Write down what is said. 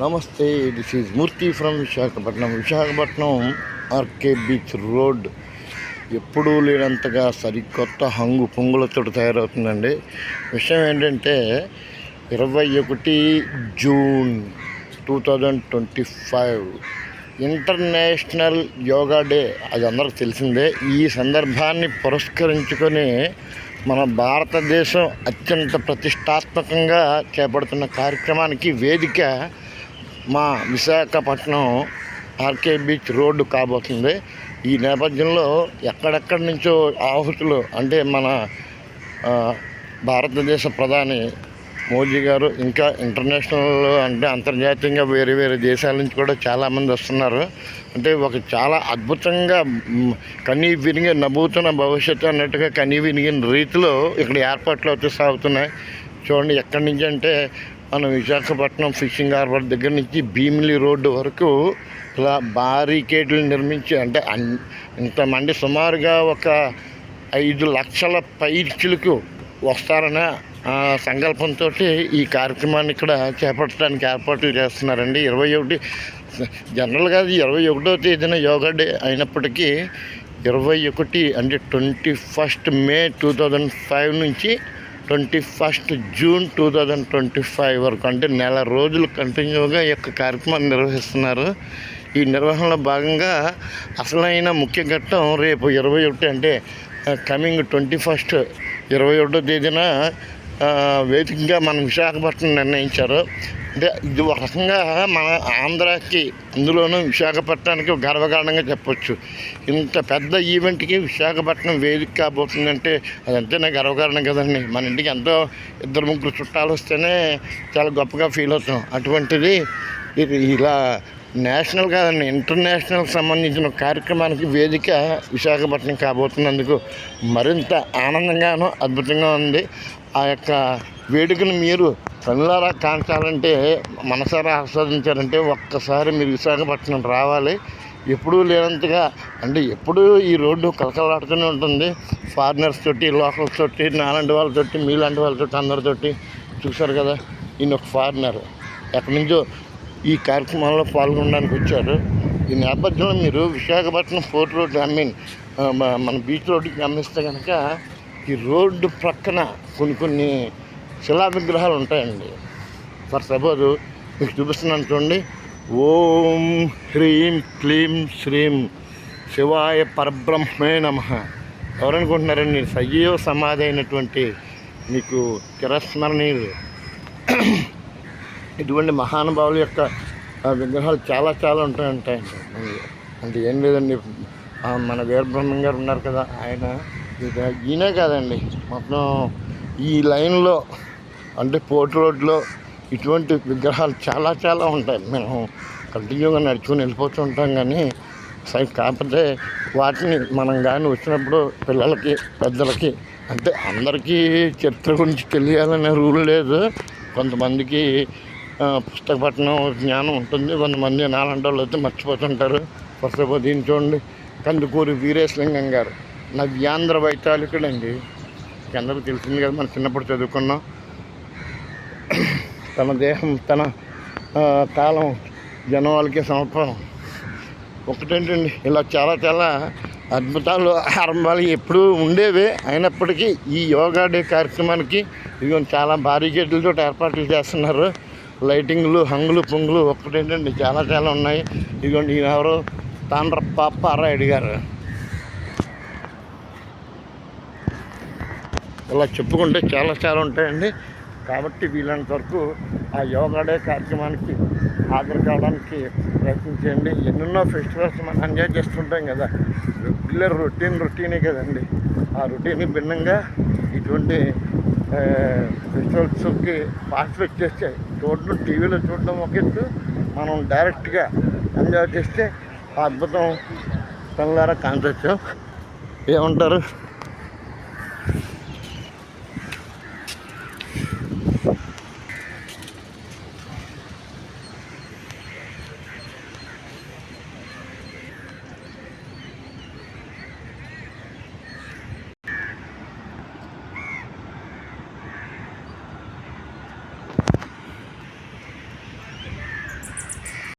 నమస్తే this is Murthy from Visakhapatnam Visakhapatnam RK beach road ఎప్పుడూ లేనంతగా సరికొత్త హంగు పొంగులతో తయారవుతుందండి. విషయం ఏంటంటే ఇరవై ఒకటి June two thousand twenty five international yoga day. అది అందరికి తెలిసిందే. ఈ సందర్భాన్ని పురస్కరించుకొని మన భారతదేశం అత్యంత ప్రతిష్టాత్మకంగా చేపడుతున్న కార్యక్రమానికి వేదిక మా విశాఖపట్నం ఆర్కే బీచ్ రోడ్డు కాబోతుంది. ఈ నేపథ్యంలో ఎక్కడెక్కడి నుంచో ఆహుతులు అంటే మన భారతదేశ ప్రధాని మోదీ గారు ఇంకా ఇంటర్నేషనల్ అంటే అంతర్జాతీయంగా వేరే వేరే దేశాల నుంచి కూడా చాలామంది వస్తున్నారు. అంటే ఒక చాలా అద్భుతంగా కనీ విరిగి నవ్వుతున్న భవిష్యత్తు అన్నట్టుగా కనీ విరిగిన రీతిలో ఇక్కడ ఏర్పాట్లు అయితే సాగుతున్నాయి. చూడండి ఎక్కడి నుంచి అంటే మన విశాఖపట్నం ఫిషింగ్ హార్బర్ దగ్గర నుంచి భీమిలి రోడ్డు వరకు ఇలా బారికేడ్లు నిర్మించి అంటే అన్ ఇంతమంది సుమారుగా ఒక ఐదు లక్షల పైచులకు వస్తారనే ఆ, సంకల్పంతో ఈ కార్యక్రమాన్ని ఇక్కడ చేపట్టడానికి ఏర్పాట్లు చేస్తున్నారండి. ఇరవై ఒకటి జనరల్గా అది ఇరవై ఒకటో తేదీన యోగా డే అయినప్పటికీ ఇరవై ఒకటి అంటే twenty first May two thousand five నుంచి twenty first June two thousand twenty five వరకు అంటే నెల రోజులు కంటిన్యూగా ఈ యొక్క కార్యక్రమాన్ని నిర్వహిస్తున్నారు. ఈ నిర్వహణలో భాగంగా అసలైన ముఖ్య ఘట్టం రేపు ఇరవై ఒకటి అంటే కమింగ్ ట్వంటీ ఫస్ట్ ఇరవై ఒకటో తేదీన వేదికగా మనం విశాఖపట్నం నిర్ణయించారు. అంటే ఇది ఒక రకంగా మన ఆంధ్రాకి అందులోనూ విశాఖపట్నానికి గర్వకారణంగా చెప్పొచ్చు. ఇంత పెద్ద ఈవెంట్కి విశాఖపట్నం వేదిక కాబోతుందంటే అది అంతేనా గర్వకారణం కదండి. మన ఇంటికి ఎంతో ఇద్దరు ముగ్గురు చుట్టాలు వస్తేనే చాలా గొప్పగా ఫీల్ అవుతాం. అటువంటిది ఇలా నేషనల్ కాదండి ఇంటర్నేషనల్కి సంబంధించిన కార్యక్రమానికి వేదిక విశాఖపట్నం కాబోతున్నందుకు మరింత ఆనందంగాను అద్భుతంగా ఉంది. ఆ యొక్క వేడుకను మీరు కళ్ళారా కాంచాలంటే మనసారా ఆస్వాదించాలంటే ఒక్కసారి మీరు విశాఖపట్నం రావాలి. ఎప్పుడూ లేనంతగా అంటే ఎప్పుడూ ఈ రోడ్డు కలకలాడుతూనే ఉంటుంది. ఫారినర్స్ తోటి లోకల్స్ తోటి నాలాంటి వాళ్ళతోటి మీలాంటి వాళ్ళతోటి అందరితోటి చూశారు కదా ఈయన ఒక ఫారినర్. ఎక్కడి నుంచో ఈ కార్యక్రమంలో పాల్గొనడానికి వచ్చారు. ఈ నేపథ్యంలో మీరు Visakhapatnam fort road I mean మన బీచ్ రోడ్డుకి గమనిస్తే కనుక ఈ రోడ్డు ప్రక్కన కొన్ని కొన్ని శిలా విగ్రహాలు ఉంటాయండి ఫర్ సపోజ్ మీకు చూపిస్తున్నాను చూడండి. ఓం హ్రీం క్లీం శ్రీం శివాయ పరబ్రహ్మే నమ. ఎవరనుకుంటున్నారండి? సజీవ సమాధి అయినటువంటి మీకు చిరస్మరణీయులు. ఇటువంటి మహానుభావుల యొక్క విగ్రహాలు చాలా చాలా ఉంటాయి ఉంటాయండి అంటే ఏం లేదండి. మన వీరబ్రహ్మం గారు ఉన్నారు కదా ఆయన ఇది ఈయనే కాదండి. మొత్తం ఈ లైన్లో అంటే పోర్ట్ రోడ్లో ఇటువంటి విగ్రహాలు చాలా చాలా ఉంటాయి. మేము కంటిన్యూగా నడుచుకుని వెళ్ళిపోతూ ఉంటాం కానీ సై కాకపోతే వాటిని మనం కానీ వచ్చినప్పుడు పిల్లలకి పెద్దలకి అంటే అందరికీ చరిత్ర గురించి తెలియాలనే రూల్ లేదు. కొంతమందికి ఆ, పుస్తక పఠనం జ్ఞానం ఉంటుంది. కొంతమంది నాలంటి వాళ్ళు అయితే మర్చిపోతుంటారు. ఫస్ట్ ఆఫ్ ఆల్ దీన్ని చూడండి. కందుకూరి వీరేశలింగం గారు. నవ్యాంధ్ర వైతాళికుడండి. మీకు తెలిసింది కదా మనం చిన్నప్పుడు చదువుకున్నాం. తన దేహం తన ఆ, కాలం జనవాళ్ళకి సంవత్సరం ఒకటేంటండి ఇలా చాలా చాలా అద్భుతాలు ఆరంభాలు ఎప్పుడూ ఉండేవే. అయినప్పటికీ ఈ యోగా డే కార్యక్రమానికి ఇవి చాలా భారీ గేట్లతో ఏర్పాట్లు చేస్తున్నారు. లైటింగ్లు హంగులు పొంగులు ఒక్కటేంటండి చాలా చాలా ఉన్నాయి. ఇదిగోండి ఈయనెవరు తాండ్ర పాప రాయుడు గారు. ఇలా చెప్పుకుంటే చాలా చాలా ఉంటాయండి. కాబట్టి వీలైనంత వరకు ఆ యోగా డే కార్యక్రమానికి హాజరు కావడానికి ప్రయత్నం ఎన్నెన్నో ఫెస్టివల్స్ మనం ఎంజాయ్ చేస్తుంటాం కదా. రెగ్యులర్ రొటీన్ రొటీనే కదండి. ఆ రొటీన్ భిన్నంగా ఇటువంటి ఫెస్టివల్స్కి పార్టిసిపేట్ చేస్తే చూడడం టీవీలో చూడడం ఒక ఎత్తు. మనం డైరెక్ట్గా ఎంజాయ్ చేస్తే ఆ అద్భుతం కళ్ళారా కాన్సెప్ట్ ఏమంటారు?